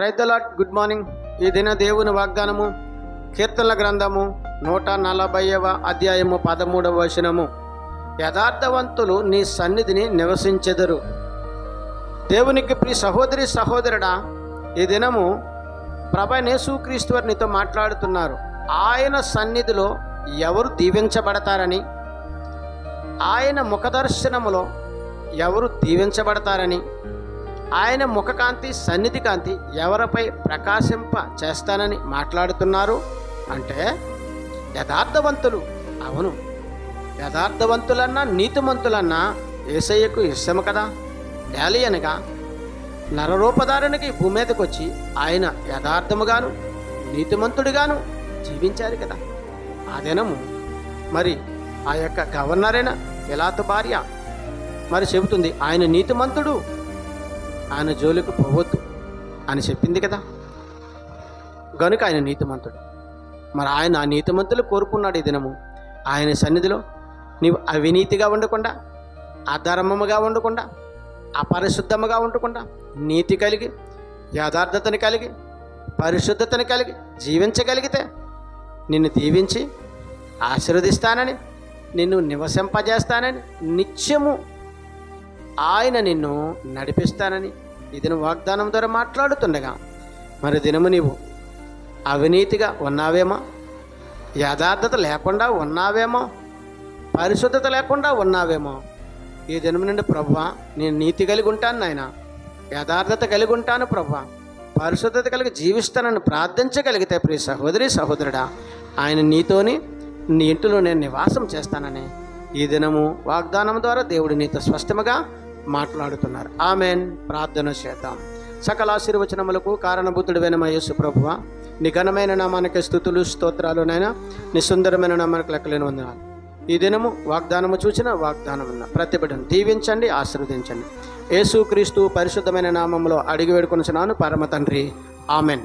Praise the Lord good morning ఈ దిన దేవుని వాగ్దానము కీర్తనల గ్రంథము నూట నలభైవ అధ్యాయము పదమూడవ వచనము. యథార్థవంతులు నీ సన్నిధిని నివసించెదరు. దేవునికి ప్రియ సహోదరి సహోదరుడా ఈ దినము ప్రభనేసుక్రీస్తు నీతో మాట్లాడుతున్నారు. ఆయన సన్నిధిలో ఎవరు దీవించబడతారని? ఆయన ముఖదర్శనములో ఎవరు దీవించబడతారని? ఆయన ముఖకాంతి సన్నిధి కాంతి ఎవరిపై ప్రకాశింప చేస్తానని మాట్లాడుతున్నారు? అంటే యథార్థవంతులు. అవును. యథార్థవంతులన్నా నీతిమంతులన్నా ఏసయ్యకు ఇష్టము కదా? డేలి అనగా నరరూపధారణకి భూమి మీదకి వచ్చి ఆయన యథార్థముగాను నీతిమంతుడిగాను జీవించారు కదా? ఆ దినము మరి ఆ యొక్క గవర్నరైన పిలాతు భార్య మరి చెబుతుంది ఆయన నీతిమంతుడు ఆయన జోలికి పోవద్దు అని చెప్పింది కదా. గనుక ఆయన నీతిమంతుడు. మరి ఆయన ఆ నీతిమంతులు కోరుకున్నాడు ఈ దినము. ఆయన సన్నిధిలో నీవు అవినీతిగా ఉండకుండా అధర్మముగా ఉండకుండా అపరిశుద్ధముగా ఉండకుండా నీతి కలిగి యథార్థతను కలిగి పరిశుద్ధతని కలిగి జీవించగలిగితే నిన్ను దీవించి ఆశీర్వదిస్తానని నిన్ను నివసింపజేస్తానని నిత్యము ఆయన నిన్ను నడిపిస్తానని ఇది వాగ్దానం ద్వారా మాట్లాడుతుండగా మరి దినము నీవు అవినీతిగా ఉన్నావేమో? యథార్థత లేకుండా ఉన్నావేమో? పరిశుద్ధత లేకుండా ఉన్నావేమో? ఈ దినం నుండి ప్రభువా నేను నీతి కలిగి ఉంటాను నాయన. యథార్థత కలిగి ఉంటాను ప్రభువా. పరిశుద్ధత కలిగి జీవిస్తానని ప్రార్థించగలిగితే ప్రియ సహోదరి సహోదరుడా ఆయన నీతోని నీ ఇంటిలో నేను నివాసం చేస్తానని ఈ దినము వాగ్దానం ద్వారా దేవుడి నీతో స్పష్టముగా మాట్లాడుతున్నారు. ఆమెన్. ప్రార్థన చేద్దాం. సకల ఆశీర్వచనములకు కారణభూతుడు వెనమ యేసు ప్రభువ నీ ఘనమైన నామానికి స్థుతులు స్తోత్రాలునైనా నీ సుందరమైన నామానికి లెక్కలేని వందనాలు. ఈ దినము వాగ్దానము చూసిన వాగ్దానం ఉన్న ప్రతి దీవించండి ఆశీర్వదించండి. యేసు క్రీస్తు పరిశుద్ధమైన నామంలో అడిగి వేడుకొనిచున్నాను పరమ తండ్రి. ఆమెన్.